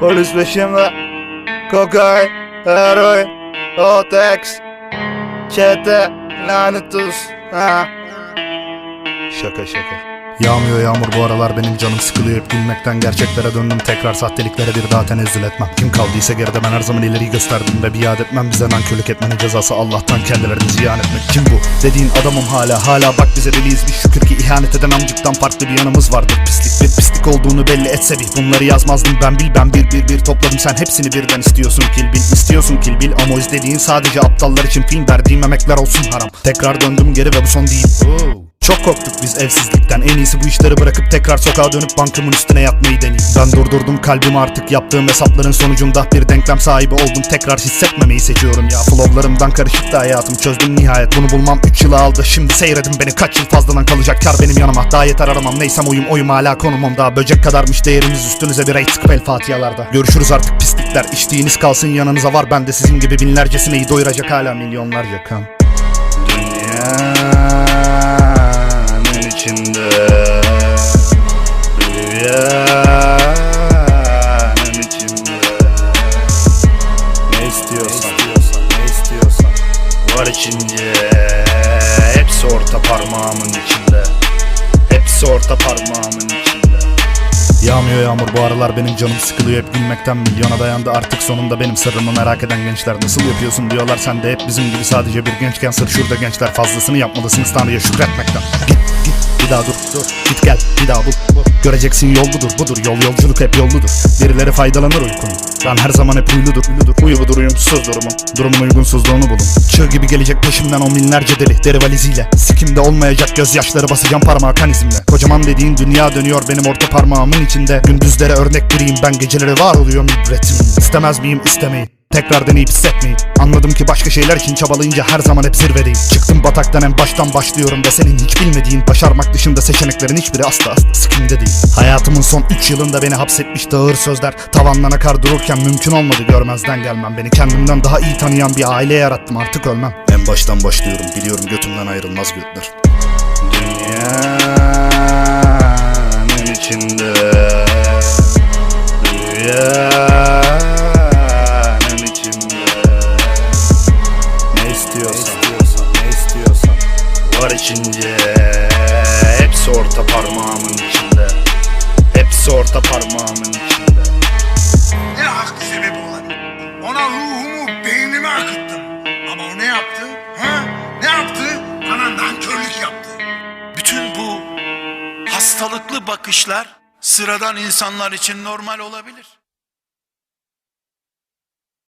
Polis peşimde. Kokain, heroin, Otex, çete, lanet tuz. Ha. Şaka şaka. Yağmıyor yağmur bu aralar benim canım sıkılıyor. Hep gülmekten gerçeklere döndüm. Tekrar sahteliklere bir daha tenezzül etmem. Kim kaldıysa geride ben her zaman ileriyi gösterdim ve biat etmem. Bize nankörlük etmenin cezası Allah'tan kendilerini ziyan etmek. Kim bu? Dediğin adamım hala. Hala bak bize deliyiz. Bir şükür ki ihanet eden amcıktan farklı bir yanımız vardır. Pislik bir pislik olduğunu belli etse bir bunları yazmazdım. Ben bil ben bir bir bir topladım sen hepsini birden istiyorsun. Kill bil istiyorsun kill bil ama o izlediğin sadece aptallar için film verdiğim emekler olsun haram. Tekrar döndüm geri ve bu son değil çok korktuk biz evsizlikten. En iyisi bu işleri bırakıp tekrar sokağa dönüp bankımın üstüne yatmayı deneyim Ben durdurdum kalbimi artık. Yaptığım hesapların sonucunda Bir denklem sahibi oldum. Tekrar hissetmemeyi seçiyorum ya. Flowlarımdan karışık da hayatım. Çözdüm nihayet. Bunu bulmam 3 yılı aldı. Şimdi seyredin beni. Kaç yıl fazladan kalacak? Kar benim yanıma. Daha yeter aramam. Neysem oyum. Oyum hala konumum daha Böcek kadarmış değerimiz üstünüze bir rate el fatihalarda. Görüşürüz artık pislikler. İçtiğiniz kalsın yanınıza var. Ben de sizin gibi binlercesineyi doyuracak hala milyonlarca kan. Dünyanın Var içince Hepsi orta parmağımın içinde. Hepsi orta parmağımın içinde. Yağmıyor yağmur bu aralar benim canım sıkılıyor. Hep gülmekten milyona dayandı. Artık sonunda benim sırrımı merak eden gençler nasıl yapıyorsun diyorlar. Sen de hep bizim gibi sadece bir gençken sır şurada gençler fazlasını yapmalısınız Tanrı'ya şükretmekten. Git git bir daha dur dur. Git gel bir daha bul Göreceksin yol budur budur. Yol yolculuk hep yolludur. Birileri faydalanır uykunun Ben her zaman hep uyludur uyludur Uyu budur uyumsuz durumun Durumun uygunsuzluğunu bulun. Çığ gibi gelecek peşimden on binlerce deli. Deri valiziyle Sikimde olmayacak gözyaşları basacağım parmağı kan izimle Kocaman dediğin dünya dönüyor benim orta parmağımın içinde. Gündüzlere örnek biriyim ben. Geceleri var oluyorum ibretim İstemez miyim istemeyi Tekrar deneyip hissetmeyi. Anladım ki başka şeyler için çabalayınca her zaman hep zirvedeyim. Çıktım bataktan en baştan başlıyorum ve senin hiç bilmediğin Başarmak dışında seçeneklerin hiçbiri asla asla sikimde değil. Hayatımın son 3 yılında beni hapsetmiş ağır sözler Tavandan akar dururken mümkün olmadı görmezden gelmem. Beni kendimden daha iyi tanıyan bir aile yarattım artık ölmem. En baştan başlıyorum biliyorum götümden ayrılmaz götler. Dünyanın içinde Var içince Hepsi orta parmağımın içinde Hepsi orta parmağımın içinde Ne haklı sebebi olabilir? Ona ruhumu, beynimi akıttım. Ama o ne yaptı? Ha? Ne yaptı? Bana nankörlük yaptı. Bütün bu hastalıklı bakışlar sıradan insanlar için normal olabilir.